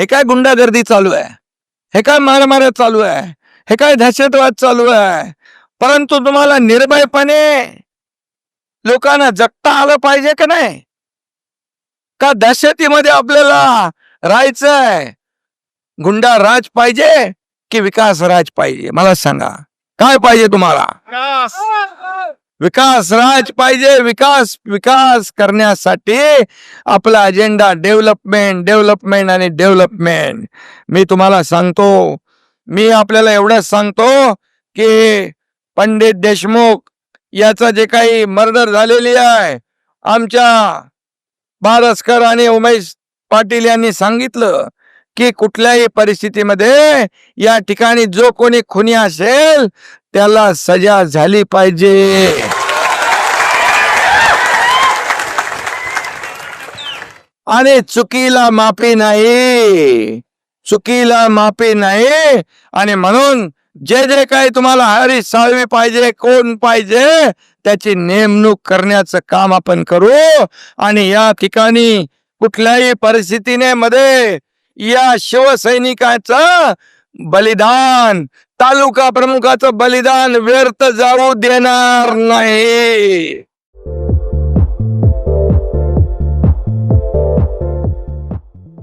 हे काय गुंडागर्दी चालू आहे? हे काय मारामाऱ्या चालू आहे? हे काय दहशतवाद चालू आहे? परंतु तुम्हाला निर्भयपणे लोकांना जगता आलं पाहिजे का नाही? का दहशतीमध्ये आपल्याला राहायचंय गुंडा राज पाहिजे की विकास राज पाहिजे? मला सांगा. काय पाहिजे तुम्हाला? विकास राज पाहिजे. विकास विकास करण्यासाठी आपला अजेंडा डेव्हलपमेंट डेव्हलपमेंट आणि डेव्हलपमेंट मी तुम्हाला सांगतो मी आपल्याला एवढंच सांगतो की पंडित देशमुख याचा जे काही मर्डर झालेली आहे आमच्या बारसकर आणि उमेश पाटील यांनी सांगितलं. की कुठल्याही परिस्थितीमध्ये या ठिकाणी जो कोणी खुनी असेल त्याला सजा झाली पाहिजे. आणि चुकीला माफी नाही. चुकीला माफी नाही. आणि म्हणून जे जे काही तुम्हाला हरी साळवी पाहिजे कोण पाहिजे त्याची नेमणूक करण्याचं काम आपण करू. आणि या ठिकाणी कुठल्याही परिस्थितीने मध्ये या शिवसैनिकाचं बलिदान तालुका प्रमुखाचं बलिदान व्यर्थ जाऊ देणार नाही.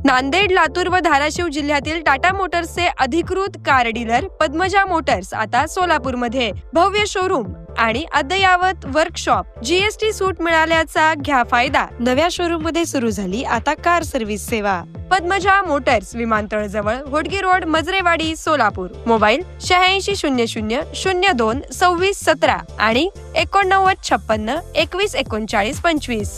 नांदेड लातूर व धाराशिव जिल्ह्यातील टाटा मोटर्सचे अधिकृत कार डीलर पद्मजा मोटर्स आता सोलापूरमध्ये. भव्य शोरूम आणि अद्ययावत वर्कशॉप जीएसटी सूट मिळाल्याचा घ्या फायदा. नव्या शोरूममध्ये सुरू झाली आता कार सर्व्हिस सेवा. पद्मजा मोटर्स विमानतळजवळ होडगी रोड मजरेवाडी सोलापूर. मोबाईल शहाऐंशी शून्य शून्य शून्य दोन सव्वीस सतरा आणि एकोणनव्वद छप्पन्न एकवीस एकोणचाळीस पंचवीस.